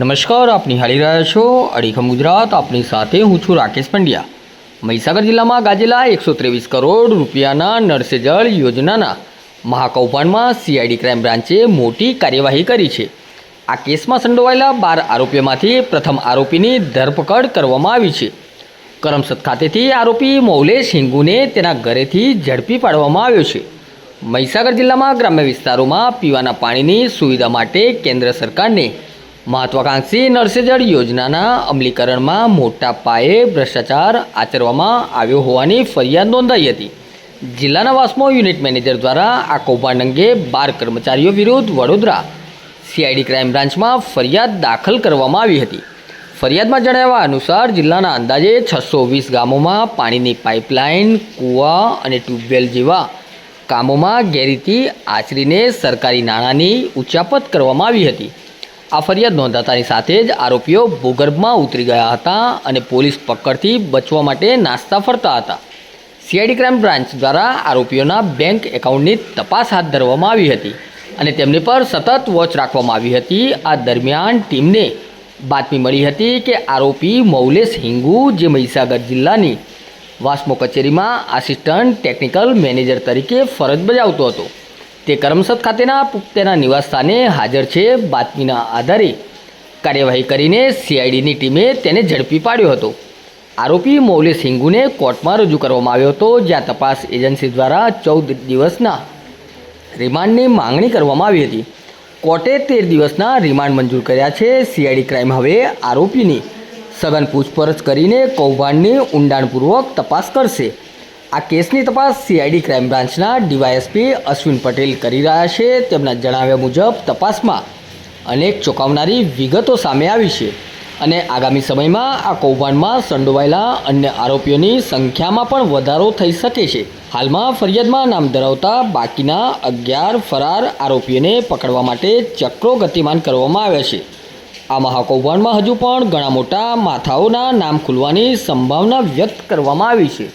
નમસ્કાર, આપ નિહાળી રહ્યા છો અડીખમ ગુજરાત. આપની સાથે હું છું રાકેશ પંડ્યા. મહીસાગર જિલ્લામાં ગાજેલા એકસો ત્રેવીસ કરોડ રૂપિયાના નરસેજળ યોજનાના મહાકૌભાંડમાં સીઆઈડી ક્રાઇમ બ્રાન્ચે મોટી કાર્યવાહી કરી છે. આ કેસમાં સંડોવાયેલા બાર આરોપીઓમાંથી પ્રથમ આરોપીની ધરપકડ કરવામાં આવી છે. કરમસદ ખાતેથી આરોપી મૌલેશ હિંગુને તેના ઘરેથી ઝડપી પાડવામાં આવ્યો છે. મહીસાગર જિલ્લામાં ગ્રામ્ય વિસ્તારોમાં પીવાના પાણીની સુવિધા માટે કેન્દ્ર સરકારને મહત્વાકાંક્ષી નળ યોજનાના અમલીકરણમાં મોટા પાયે ભ્રષ્ટાચાર આચરવામાં આવ્યો હોવાની ફરિયાદ નોંધાઈ હતી. જિલ્લાના વાસ્મો યુનિટ મેનેજર દ્વારા આ કૌભાંડ અંગે બાર કર્મચારીઓ વિરુદ્ધ વડોદરા સીઆઈડી ક્રાઇમ બ્રાન્ચમાં ફરિયાદ દાખલ કરવામાં આવી હતી. ફરિયાદમાં જણાવ્યા અનુસાર જિલ્લાના અંદાજે છસો વીસ ગામોમાં પાણીની પાઇપલાઇન, કૂવા અને ટ્યુબવેલ જેવા કામોમાં ગેરરીતિ આચરીને સરકારી નાણાંની ઉચાપત કરવામાં આવી હતી. આ ફરિયાદ નોંધાતાની સાથે જ આરોપીઓ ભૂગર્ભમાં ઉતરી ગયા હતા અને પોલીસ પકડથી બચવા માટે નાસ્તા ફરતા હતા. સીઆઈડી ક્રાઇમ બ્રાન્ચ દ્વારા આરોપીઓના બેંક એકાઉન્ટની તપાસ હાથ ધરવામાં આવી હતી અને તેમની પર સતત વોચ રાખવામાં આવી હતી. આ દરમિયાન ટીમને બાતમી મળી હતી કે આરોપી મૌલેશ હિંગુ, જે મહીસાગર જિલ્લાની વાસ્મો કચેરીમાં આસિસ્ટન્ટ ટેકનિકલ મેનેજર તરીકે ફરજ બજાવતો હતો. તે કરમસદ ખાતેના તેના નિવાસસ્થાને હાજર છે બાતમીના આધારે. કાર્યવાહી કરીને સીઆઈડીની ટીમે તેને ઝડપી પાડ્યો હતો. આરોપી મૌલી સિંગુને કોર્ટમાં રજૂ કરવામાં આવ્યો હતો, જ્યાં તપાસ એજન્સી દ્વારા ચૌદ દિવસના રિમાન્ડની માંગણી કરવામાં આવી હતી. કોર્ટે તેર દિવસના રિમાન્ડ મંજૂર કર્યા છે. સીઆઈડી ક્રાઇમ હવે આરોપીની સઘન પૂછપરછ કરીને કૌભાંડની ઊંડાણપૂર્વક તપાસ કરશે. આ કેસની તપાસ સીઆઈડી ક્રાઇમ બ્રાન્ચના ડીવાયએસપી અશ્વિન પટેલ કરી રહ્યા છે. તેમના જણાવ્યા મુજબ તપાસમાં અનેક ચોંકાવનારી વિગતો સામે આવી છે અને આગામી સમયમાં આ કૌભાંડમાં સંડોવાયેલા અન્ય આરોપીઓની સંખ્યામાં પણ વધારો થઈ શકે છે. હાલમાં ફરિયાદમાં નામ ધરાવતા બાકીના અગિયાર ફરાર આરોપીઓને પકડવા માટે ચક્રો ગતિમાન કરવામાં આવ્યા છે. આ મહાકૌભાંડમાં હજુ પણ ઘણા મોટા માથાઓના નામ ખુલવાની સંભાવના વ્યક્ત કરવામાં આવી છે.